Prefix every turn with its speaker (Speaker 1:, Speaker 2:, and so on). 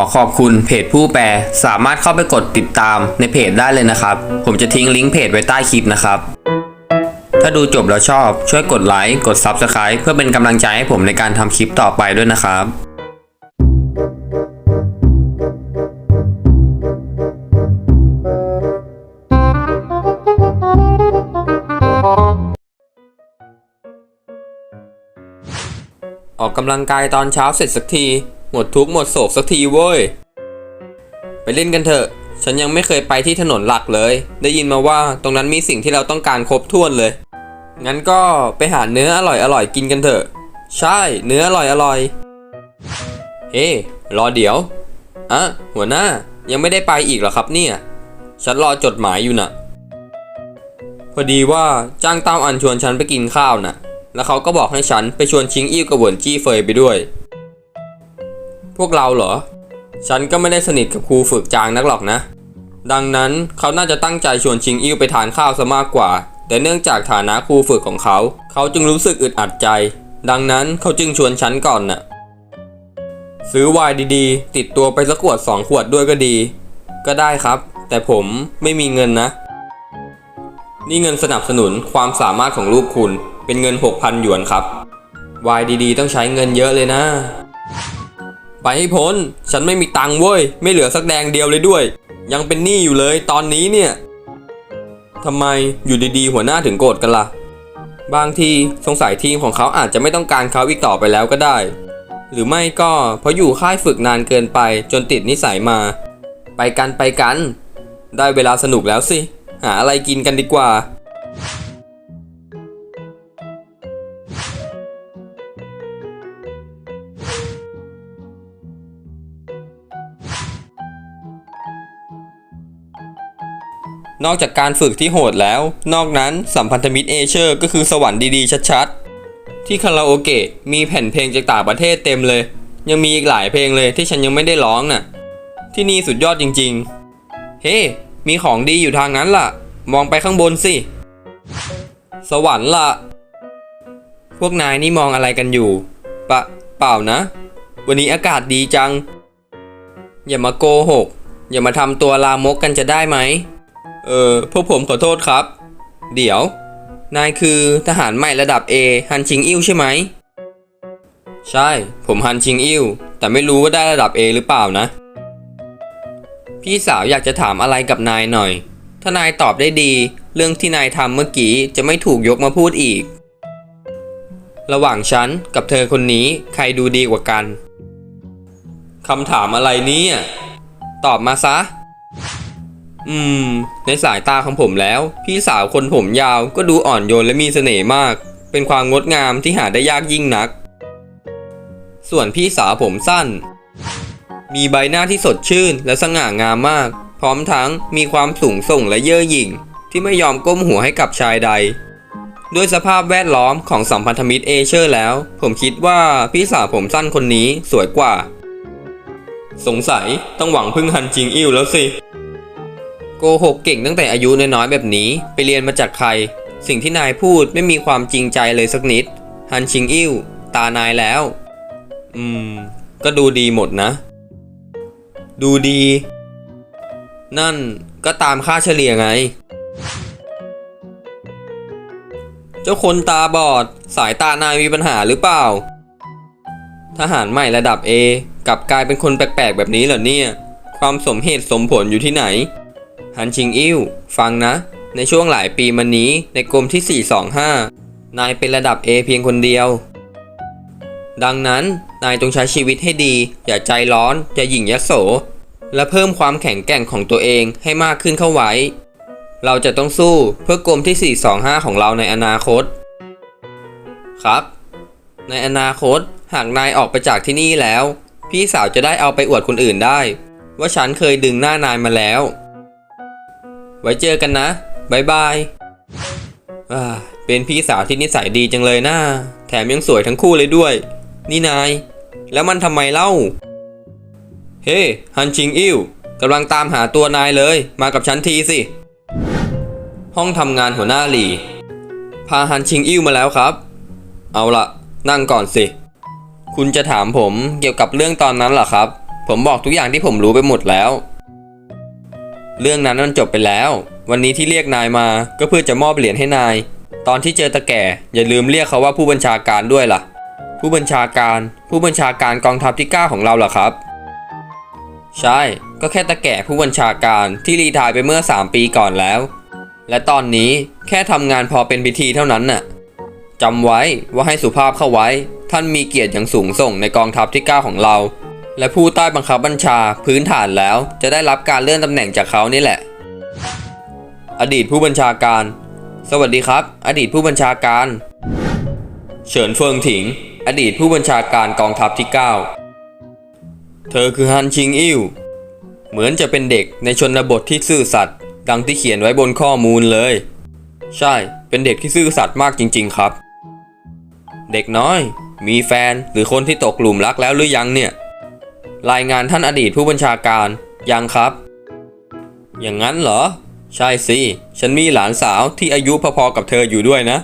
Speaker 1: อขอบคุณเพจผู้แปลสามารถเข้าไปกดติดตามในเพจได้เลยนะครับ ผมจะทิ้งลิงก์เพจไว้ใต้คลิปนะครับถ้าดูจบแล้วชอบช่วยกดไลค์กด Subscribe เพื่อเป็นกำลังใจให้ผมในการทำคลิปต่อไปด้วยนะครับออกกำลังกายตอนเช้าเสร็จสักที มดทุกข์หมดโศกสักทีเว้ย ไปเล่นกันเถอะ ฉันยังไม่เคยไปที่ถนนหลักเลย ได้ยินมาว่าตรงนั้นมีสิ่งที่เราต้องการครบถ้วนเลย งั้นก็ไปหาเนื้ออร่อยอร่อยกินกันเถอะ ใช่ เนื้ออร่อยอร่อยเฮ้รอเดี๋ยวอะหัวหน้ายังไม่ได้ไปอีกเหรอครับเนี่ย ฉันรอจดหมายอยู่น่ะ พอดีว่าจ้างเต้าอันชวนฉันไปกินข้าวน่ะ แล้วเขาก็บอกให้ฉันไปชวนชิงอี้กับเหวนจี้เฟยไปด้วย พวกเราเหรอ ฉันก็ไม่ได้สนิทกับครูฝึกจางนักหรอกนะ ดังนั้นเขาน่าจะตั้งใจชวนชิงอี้ไปทานข้าวซะมากกว่า แต่เนื่องจากฐานะครูฝึกของเขา เขาจึงรู้สึกอึดอัดใจ ดังนั้นเขาจึงชวนฉันก่อนน่ะ ซื้อไวน์ดีๆ ติดตัวไปสักขวดสองขวดด้วยก็ดี ก็ได้ครับ แต่ผมไม่มีเงินนะ นี่เงินสนับสนุนความสามารถของลูกคุณเป็นเงิน 6,000 หยวนครับวายดีๆ ต้องใช้เงินเยอะเลยนะ ไปให้พ้น ฉันไม่มีตังค์เว้ย ไม่เหลือสักแดงเดียวเลยด้วย ยังเป็นหนี้อยู่เลยตอนนี้เนี่ยทำไมอยู่ดีๆ หัวหน้าถึงโกรธกันล่ะ บางทีสงสัยทีมของเขาอาจจะไม่ต้องการเขาอีกต่อไปแล้วก็ได้ หรือไม่ก็เพราะอยู่ค่ายฝึกนานเกินไปจนติดนิสัยมา ไปกันไปกัน ได้เวลาสนุกแล้วสิ หาอะไรกินกันดีกว่า นอกจากการฝึกที่โหดแล้ว นอกนั้นสัมพันธมิตรเอเชอร์ก็คือสวรรค์ดีๆ ชัดๆ ที่คาราโอเกะมีแผ่นเพลงจากต่างประเทศเต็มเลย ยังมีอีกหลายเพลงเลยที่ฉันยังไม่ได้ร้องน่ะ ที่นี่สุดยอดจริงๆ เฮ้มีของดีอยู่ทางนั้นล่ะ มองไปข้างบนสิ สวรรค์ล่ะ พวกนายนี่มองอะไรกันอยู่ ปะ เปล่านะ วันนี้อากาศดีจัง อย่ามาโกหก อย่ามาทำตัวลามกกันจะได้ไหม เออพวกผมขอโทษครับ เดี๋ยว นายคือทหารใหม่ระดับ A ฮันชิงอิ้วใช่ไหม ใช่ ผมฮันชิงอิ้วแต่ไม่รู้ว่าได้ระดับ A หรือเปล่านะ พี่สาวอยากจะถามอะไรกับนายหน่อย ถ้านายตอบได้ดี เรื่องที่นายทำเมื่อกี้จะไม่ถูกยกมาพูดอีก ระหว่างฉันกับเธอคนนี้ใครดูดีกว่ากันคำถามอะไรเนี่ย ตอบมาซะ อืม ในสายตาของผมแล้ว พี่สาวคนผมยาวก็ดูอ่อนโยนและมีเสน่ห์มาก เป็นความงดงามที่หาได้ยากยิ่งนัก ส่วนพี่สาวผมสั้น มีใบหน้าที่สดชื่นและสง่างามมาก พร้อมทั้งมีความสูงส่งและเย่อหยิ่ง ที่ไม่ยอมก้มหัวให้กับชายใด ด้วยสภาพแวดล้อมของสัมพันธมิตรเอเชอร์แล้ว ผมคิดว่าพี่สาวผมสั้นคนนี้สวยกว่า สงสัยต้องหวังพึ่งฮันจิงอิ้วแล้วสิ โกหกเก่งตั้งแต่อายุน้อยๆแบบนี้ไปเรียนมาจากใคร สิ่งที่นายพูดไม่มีความจริงใจเลยสักนิด ฮันชิงอิ้ว ตานายแล้ว อืม ก็ดูดีหมดนะ ดูดี นั่นก็ตามค่าเฉลี่ยไง เจ้าคนตาบอด สายตานายมีปัญหาหรือเปล่า ทหารใหม่ระดับ A กลับกลายเป็นคนแปลกๆแบบนี้เหรอเนี่ย ความสมเหตุสมผลอยู่ที่ไหน ฮันชิงอิ้ว ฟังนะ ในช่วงหลายปีมานี้ในกรมที่ 425 นายเป็นระดับ A เพียงคนเดียว ดังนั้นนายจงใช้ชีวิตให้ดี อย่าใจร้อน อย่าหยิ่งยโส และเพิ่มความแข็งแกร่งของตัวเองให้มากขึ้นเข้าไว้ เราจะต้องสู้เพื่อกรมที่ 425 ของเราในอนาคต ครับ ในอนาคตหากนายออกไปจากที่นี่แล้ว พี่สาวจะได้เอาไปอวดคนอื่นได้ ว่าฉันเคยดึงหน้านายมาแล้ว ไว้เจอกันนะบายบายอ่าเป็นพี่สาวที่นิสัยดีจังเลยนะแถมยังสวยทั้งคู่เลยด้วย นี่นาย แล้วมันทำไมเล่า เฮ้ ฮันชิงอิ้วกำลังตามหาตัวนายเลย มากับฉันทีสิ ห้องทำงานหัวหน้าหลี่ พาฮันชิงอิ้วมาแล้วครับ เอาละนั่งก่อนสิ คุณจะถามผมเกี่ยวกับเรื่องตอนนั้นเหรอครับ ผมบอกทุกอย่างที่ผมรู้ไปหมดแล้ว เรื่องนั้นมันจบไปแล้ว วันนี้ที่เรียกนายมาก็เพื่อจะมอบเหรียญให้นาย ตอนที่เจอตะแก่อย่าลืมเรียกเขาว่าผู้บัญชาการด้วยล่ะ ผู้บัญชาการผู้บัญชาการกองทัพที่เก้าของเราเหรอครับ ใช่ ก็แค่ตะแก่ผู้บัญชาการที่รีทายไปเมื่อ 3 ปีก่อนแล้ว และตอนนี้แค่ทำงานพอเป็นพิธีเท่านั้นน่ะจำไว้ว่าให้สุภาพเข้าไว้ ท่านมีเกียรติอย่างสูงส่งในกองทัพที่ 9 ของเรา และผู้ใต้บังคับบัญชาพื้นฐานแล้ว จะได้รับการเลื่อนตำแหน่งจากเขานี่แหละ อดีตผู้บัญชาการ สวัสดีครับ อดีตผู้บัญชาการ เฉินเฟิงถิง อดีตผู้บัญชาการกองทัพที่ 9 เธอคือฮันชิงอิวเหมือนจะเป็นเด็กในชนบทที่ซื่อสัตย์ดังที่เขียนไว้บนข้อมูลเลย ใช่ เป็นเด็กที่ซื่อสัตย์มากจริง ๆ ครับ เด็กน้อย มีแฟนหรือคนที่ตกหลุมรักแล้วหรือยังเนี่ย รายงานท่านอดีตผู้บัญชาการ ยังครับ อย่างนั้นเหรอ ใช่สิ ฉันมีหลานสาวที่อายุพอๆกับเธออยู่ด้วยนะ